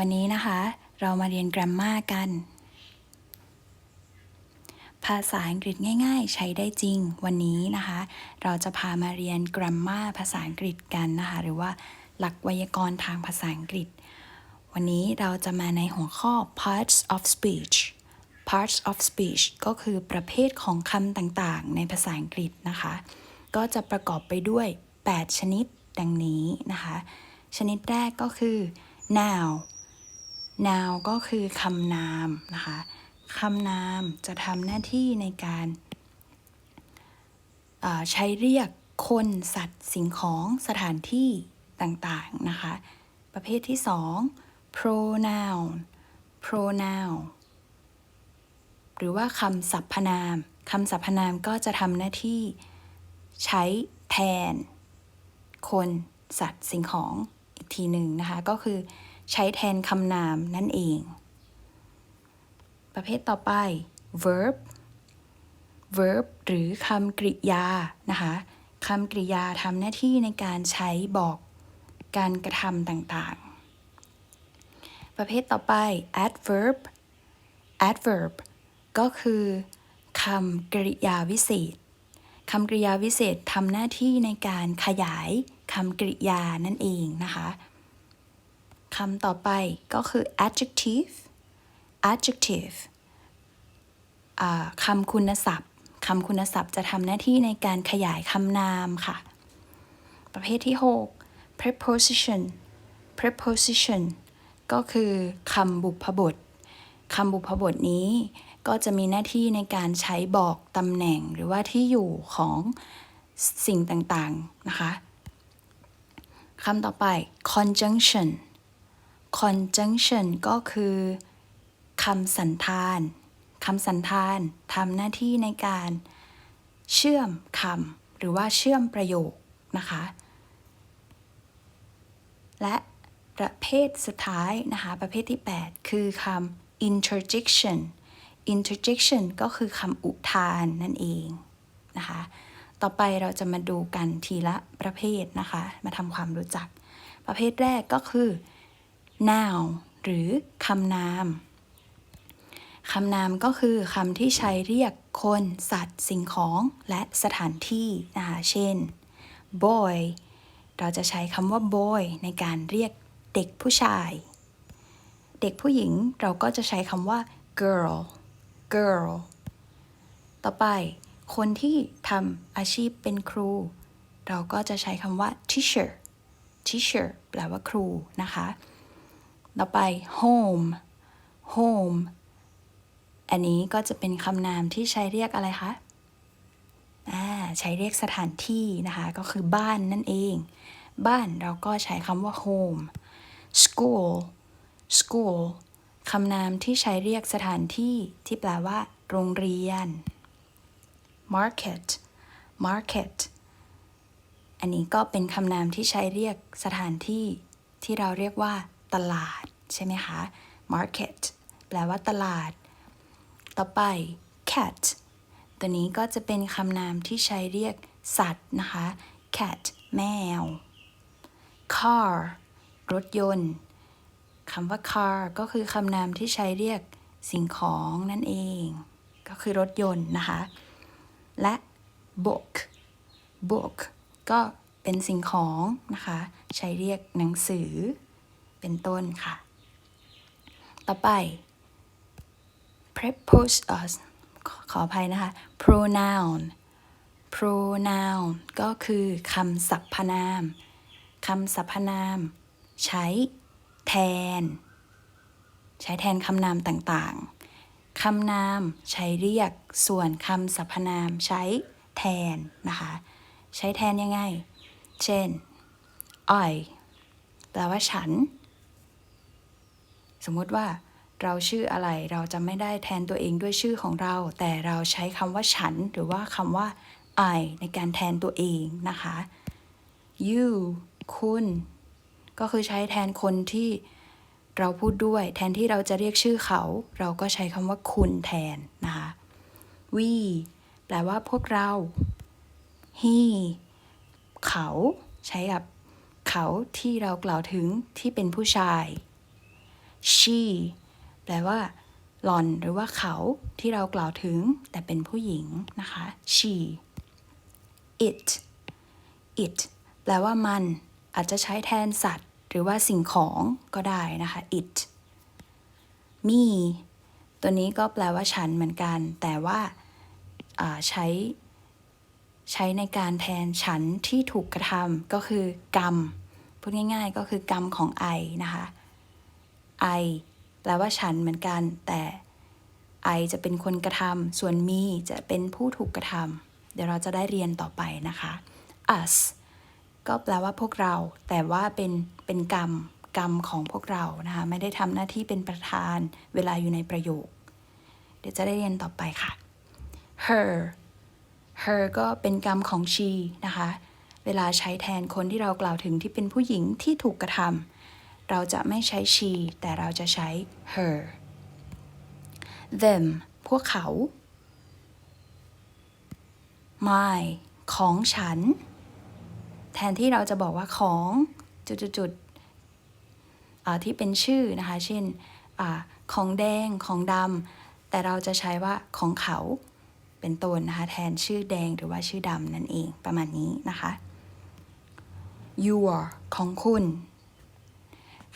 วันนี้นะคะ เรามาเรียน grammar กัน ภาษาอังกฤษง่าย ๆ ใช้ได้จริง วันนี้นะคะ เราจะพามาเรียน grammar ภาษาอังกฤษกันนะคะ หรือว่าหลักไวยากรณ์ทางภาษาอังกฤษ วันนี้เราจะมาในหัวข้อ parts of speech parts of speech ก็คือประเภทของคำต่างๆ ในภาษาอังกฤษนะคะ ก็จะประกอบไปด้วย 8 ชนิดดังนี้นะคะ ชนิดแรกก็คือ noun noun ก็คือคำนามนะคะคำนามจะทำหน้าที่ในการใช้เรียกคนสัตว์สิ่งของสถานที่ต่างๆนะคะ ประเภทที่สอง pronoun pronoun หรือว่าคำสรรพนามคำสรรพนามก็จะทำหน้าที่ใช้แทน คนสัตว์สิ่งของอีกทีหนึ่งนะคะ ก็คือ ใช้แทนคำนามนั่นเอง ประเภทต่อไป verb verb หรือคำกริยานะคะคำกริยาทำหน้าที่ในการใช้บอกการกระทำต่างๆ ประเภทต่อไป adverb adverb ก็คือคำกริยาวิเศษคำกริยาวิเศษทำหน้าที่ในการขยายคำกริยานั่นเองนะคะ คำต่อไปก็คือ adjective adjective คำคุณศัพท์คำคุณศัพท์จะทำหน้าที่ในการขยายคำนามค่ะ ประเภทที่ 6 preposition preposition ก็คือคำบุพบทคำบุพบทนี้ก็จะมีหน้าที่ในการใช้บอกตำแหน่งหรือว่าที่อยู่ของสิ่งต่าง ๆ นะคะคำต่อไป conjunction conjunction ก็คือคำสันธานคำสันธานทำหน้าที่ในการเชื่อมคำหรือว่าเชื่อมประโยคนะคะ และประเภทสุดท้ายนะคะ ประเภทที่ 8 คือคำ interjection interjection ก็คือคำอุทานนั่นเองนะคะ ต่อไปเราจะมาดูกันทีละประเภทนะคะ มาทำความรู้จัก ประเภทแรกก็คือ noun หรือคำนาม คำนามก็คือคำที่ใช้เรียกคน สัตว์ สิ่งของและสถานที่นะคะ เช่น boy เราจะใช้คำว่า boy ในการเรียกเด็กผู้ชาย เด็กผู้หญิงเราก็จะใช้คำว่า girl girl ต่อไป คนที่ทำอาชีพเป็นครู เราก็จะใช้คำว่า teacher teacher แปลว่าครูนะคะ ต่อไป home home อันนี้ก็จะเป็นคำนามที่ใช้เรียกอะไรคะใช้เรียกสถานที่นะคะ ก็คือบ้านนั่นเอง บ้านเราก็ใช้คำว่า home school school คำนามที่ใช้เรียกสถานที่ที่แปลว่า โรงเรียน market market อันนี้ก็เป็นคำนามที่ใช้เรียกสถานที่ที่เราเรียกว่า ตลาด ใช่ไหมคะ market แปลว่าตลาด ต่อไป cat ตัวนี้ก็จะเป็นคำนามที่ใช้เรียกสัตว์นะคะ cat แมว car รถยนต์คำว่า car ก็คือคำนามที่ใช้เรียกสิ่งของนั่นเอง ก็คือรถยนต์นะคะ และ book book ก็เป็นสิ่งของนะคะ ใช้เรียกหนังสือ เป็นต้นค่ะ ต่อไป prepos เอ่อขอขออภัยนะคะ pronoun pronoun ก็คือคำสรรพนามคำสรรพนาม ใช้แทน ใช้แทนคำนามต่างๆ คำนามใช้เรียกส่วนคำสรรพนามใช้แทนนะคะ ใช้แทนยังไง เช่น I แปลว่าฉัน สมมติว่าเราชื่ออะไรเราจะไม่ได้แทนตัวเองด้วยชื่อของเรา แต่เราใช้คำว่าฉัน หรือว่าคำว่า I ในการแทนตัวเองนะคะ you คุณ ก็คือใช้แทนคนที่เราพูดด้วย แทนที่เราจะเรียกชื่อเขา เราก็ใช้คำว่าคุณแทนนะคะ we แปลว่าพวกเรา he เขาใช้กับเขาที่เรากล่าวถึงที่เป็นผู้ชาย she แปลว่าหล่อนหรือว่าเขาที่เรากล่าวถึง แต่เป็นผู้หญิงนะคะ she it it แปลว่ามันอาจจะใช้แทนสัตว์ หรือว่าสิ่งของก็ได้นะคะ it me ตัวนี้ก็แปลว่าฉันเหมือนกัน แต่ว่าอ่าใช้ใช้ในการแทนฉันที่ถูกกระทำก็คือกรรม พูดง่ายๆ ก็คือกรรมของไอนะคะ I แปลว่าฉันเหมือนกัน แต่ I จะเป็นคนกระทำส่วน me จะเป็นผู้ถูกกระทำเดี๋ยวเราจะได้เรียนต่อไปนะคะ us ก็แปลว่าพวกเรา แต่ว่าเป็นเป็นกรรมกรรมของพวกเรานะคะ ไม่ได้ทำหน้าที่เป็นประธานเวลาอยู่ในประโยค เดี๋ยวจะได้เรียนต่อไปค่ะ her her ก็เป็นกรรมของ she นะคะ เวลาใช้แทนคนที่เรากล่าวถึงที่เป็นผู้หญิงที่ถูกกระทำ เราจะไม่ใช้ she แต่เราจะใช้ her them พวกเขา my ของฉัน แทนที่เราจะบอกว่าของจุดๆที่เป็นชื่อนะคะ เช่นอของแดงของดำแต่เราจะใช้ว่าของเขาเป็นต้นนะคะ แทนชื่อแดงหรือว่าชื่อดำนั่นเองประมาณนี้นะคะ your ของคุณ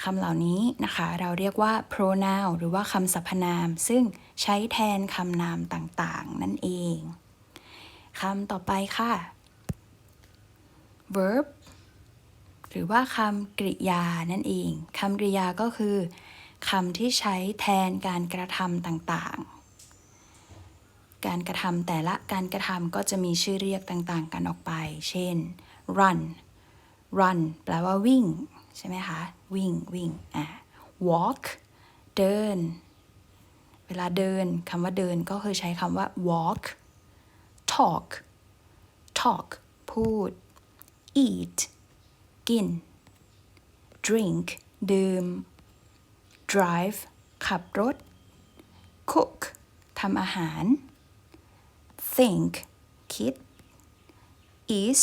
คำเหล่านี้นะคะ เราเรียกว่า pronoun หรือว่าคำสรรพนาม ซึ่งใช้แทนคำนามต่างๆ นั่นเองคำต่อไปค่ะ verb หรือว่าคำกริยานั่นเองคำกริยาก็คือคำที่ใช้แทนการกระทำต่างๆ การกระทำแต่ละการกระทำก็จะมีชื่อเรียกต่างๆ กันออกไป เช่น run run แปลว่าวิ่ง ใช่ไหมคะ วิ่งวิ่งอะ walk เดิน เวลาเดินคำว่าเดินก็คือใช้คำว่า walk talk talk พูด eat กิน drink ดื่ม drive ขับรถ cook ทำอาหาร think คิด is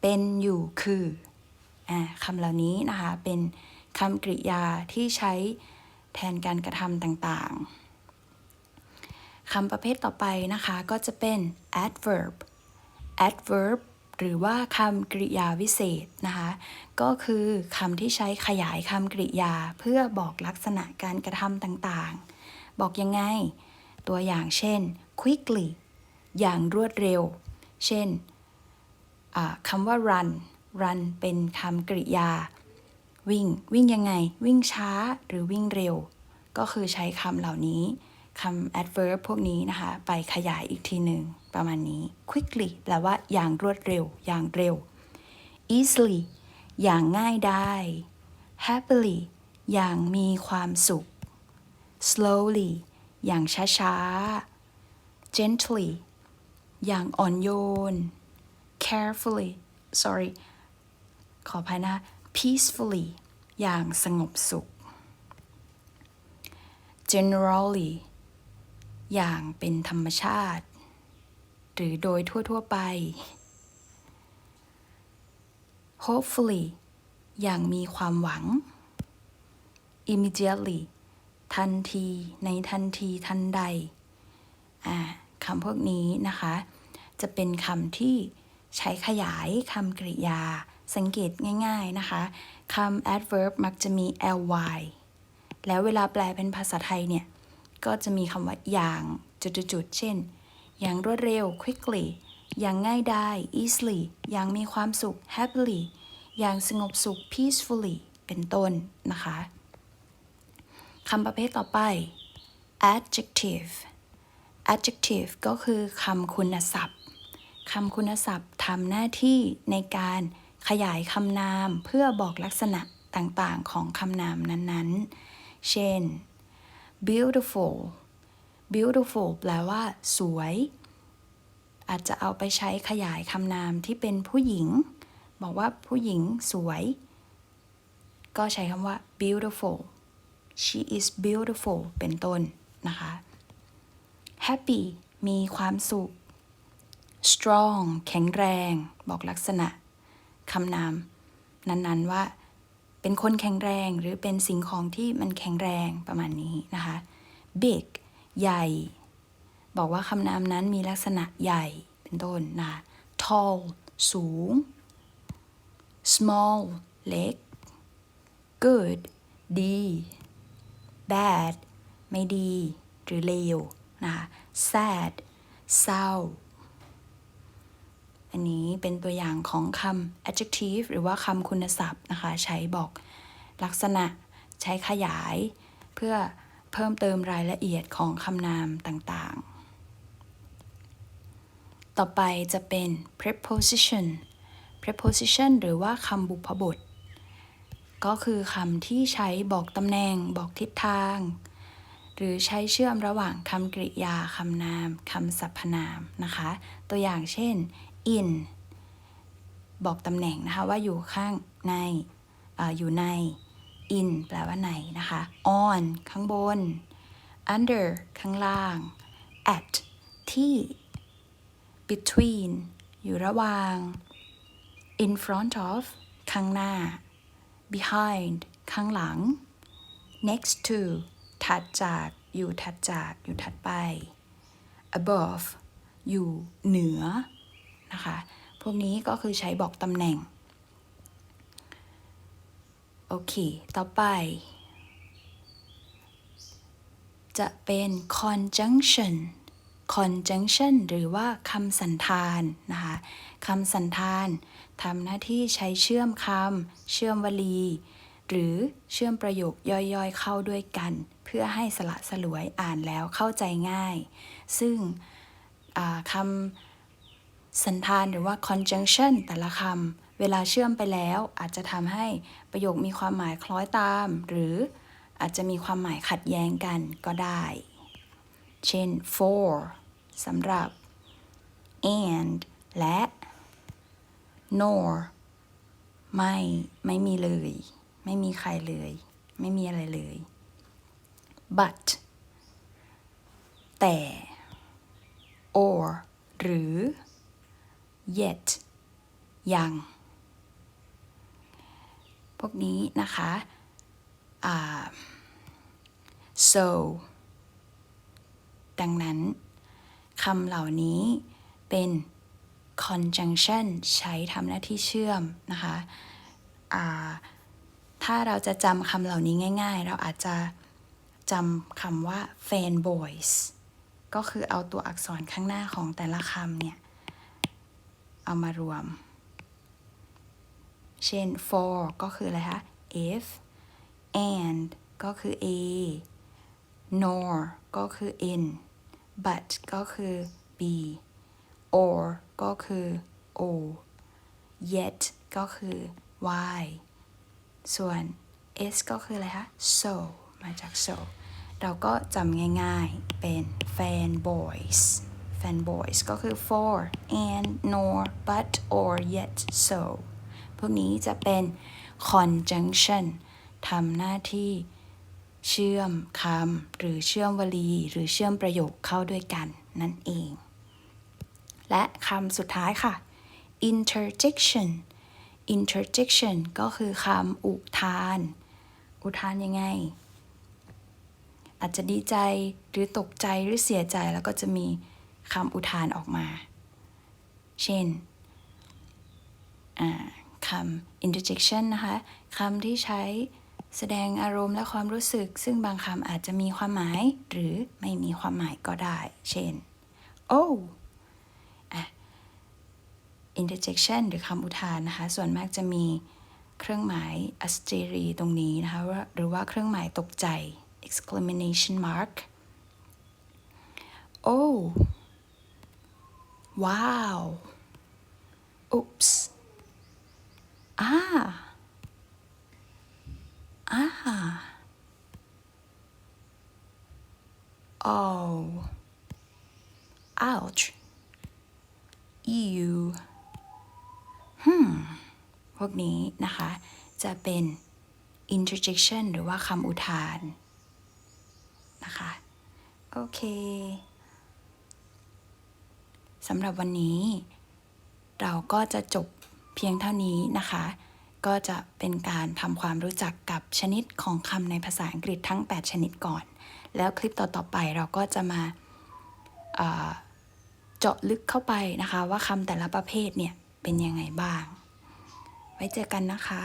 เป็นอยู่คือ คำเหล่านี้นะคะเป็นคำกริยาที่ใช้แทนการกระทำต่างๆคำประเภทต่อไปนะคะก็จะเป็น adverb adverb หรือว่าคำกริยาวิเศษนะคะก็คือคำที่ใช้ขยายคำกริยาเพื่อบอกลักษณะการกระทำต่างๆ บอกยังไง ตัวอย่างเช่น quickly อย่างรวดเร็ว เช่นคำว่า run run เป็นคำกริยา วิ่ง วิ่งยังไง วิ่งช้าหรือวิ่งเร็ว ก็คือใช้คำเหล่านี้คำ adverb พวกนี้นะคะ ไปขยายอีกทีหนึ่งประมาณนี้ quickly แปลว่าอย่างรวดเร็ว อย่างเร็ว easily อย่างง่ายได้ happily อย่างมีความสุข slowly อย่างช้าๆ gently อย่างอ่อนโยน carefully sorry ขออภัยนะ peacefully อย่างสงบสุข generally อย่างเป็นธรรมชาติ หรือโดยทั่ว ๆ ไป hopefully อย่างมีความหวัง immediately ทันที ในทันทีทันใด คำพวกนี้นะคะ จะเป็นคำที่ใช้ขยายคำกริยา สังเกตง่ายๆนะคะคำ adverb มักจะมี ly แล้วเวลาแปลเป็นภาษาไทยเนี่ย ก็จะมีคำว่าอย่างจุดๆเช่น อย่างรวดเร็ว quickly อย่างง่ายได้ easily อย่างมีความสุข happily อย่างสงบสุข peacefully เป็นต้นนะคะคำประเภทต่อไป adjective adjective ก็คือคำคุณศัพท์คำคุณศัพท์ทำหน้าที่ในการ ขยายคำนามเพื่อบอกลักษณะต่างๆของคำนามนั้นๆ เช่น beautiful beautiful แปลว่า สวย อาจจะเอาไปใช้ขยายคำนามที่เป็นผู้หญิง บอกว่าผู้หญิงสวย ก็ใช้คำว่า beautiful she is beautiful เป็นต้นนะคะ happy มีความสุข strong แข็งแรง บอกลักษณะ คำนามนั้นๆว่าเป็นคนแข็งแรงหรือเป็นสิ่งของที่มันแข็งแรงประมาณนี้นะคะ big ใหญ่ บอกว่าคำนามนั้นมีลักษณะใหญ่เป็นต้นนะคะ tall สูง small เล็ก good ดี bad ไม่ดี หรือเลวนะคะ sad เศร้า อันนี้เป็นตัวอย่างของคำ adjective หรือว่าคำคุณศัพท์นะคะ ใช้บอกลักษณะ ใช้ขยาย เพื่อเพิ่มเติมรายละเอียดของคำนามต่างๆ ต่อไปจะเป็น preposition preposition หรือว่าคำบุพบท ก็คือคำที่ใช้บอกตำแหน่ง บอกทิศทาง หรือใช้เชื่อมระหว่างคำกริยาคำนามคำสรรพนามนะคะ ตัวอย่างเช่น in บอกตำแหน่งนะคะว่าอยู่ข้างในออยู่ใน in แปลว่าในนะคะ on ข้างบน under ข้างล่าง at ที่ between อยู่ระหว่าง in front of ข้างหน้า behind ข้างหลัง next to ถัดจาก อยู่ถัดจาก อยู่ถัดไป above อยู่เหนือ นะคะ พวกนี้ก็คือใช้บอกตำแหน่ง โอเค ต่อไป จะเป็น conjunction conjunction หรือว่าคำสันธานนะคะคำสันธานทำหน้าที่ใช้เชื่อมคำเชื่อมวลี หรือเชื่อมประโยคย่อยๆ เข้าด้วยกัน เพื่อให้สละสลวยอ่านแล้วเข้าใจง่าย ซึ่งคำ สันธานหรือว่า conjunction แต่ละคำเวลาเชื่อมไปแล้วอาจจะทำให้ประโยคมีความหมายคล้อยตาม หรืออาจจะมีความหมายขัดแย้งกันก็ได้ เช่น for สำหรับ and และ nor ไม่ ไม่มีเลย ไม่มีใครเลย ไม่มีอะไรเลย but แต่ or หรือ yet ยัง พวกนี้นะคะอ่า so ดังนั้นคำเหล่านี้เป็น conjunction ใช้ทำหน้าที่เชื่อมนะคะอ่าถ้าเราจะจำคำเหล่านี้ง่าย ๆ เราอาจจะจำคำว่า fan boys ก็คือเอาตัวอักษรข้างหน้าของแต่ละคำเนี่ย เอามารวม เช่น for ก็คืออะไรคะ if and ก็คือ a nor ก็คือ n but ก็คือ b or ก็คือ o yet ก็คือ y ส่วน s ก็คืออะไรคะ so มาจาก so เราก็จำง่ายๆ เป็น fanboys fan boys ก็คือ for and nor but or yet so พวกนี้จะเป็น conjunction ทำหน้าที่เชื่อมคำหรือเชื่อมวลี หรือเชื่อมประโยคเข้าด้วยกันนั่นเอง และคำสุดท้ายค่ะ interjection interjection ก็คือคำอุทาน อุทานยังไง อาจจะดีใจหรือตกใจหรือเสียใจแล้วก็จะมี คำอุทานออกมา เช่นคำ interjection นะคะคำที่ใช้แสดงอารมณ์และความรู้สึก ซึ่งบางคำอาจจะมีความหมาย หรือไม่มีความหมายก็ได้ เช่น oh interjection หรือคำอุทานนะคะ ส่วนมากจะมีเครื่องหมาย asterisk ตรงนี้นะคะ หรือว่าเครื่องหมายตกใจ exclamation mark oh ว้าวอุ๊ปส์อ่าอ่าโอ้ ouch you hmm พวกนี้นะคะ จะเป็น interjection หรือว่าคำอุทานนะคะ โอเค สำหรับวันนี้ เราก็จะจบเพียงเท่านี้นะคะ ก็จะเป็นการทำความรู้จักกับชนิดของคำในภาษาอังกฤษทั้ง 8 ชนิดก่อน แล้วคลิปต่อๆไปเราก็จะมาเอ่อเจาะลึกเข้าไปนะคะ ว่าคำแต่ละประเภทเนี่ยเป็นยังไงบ้าง ไว้เจอกันนะคะ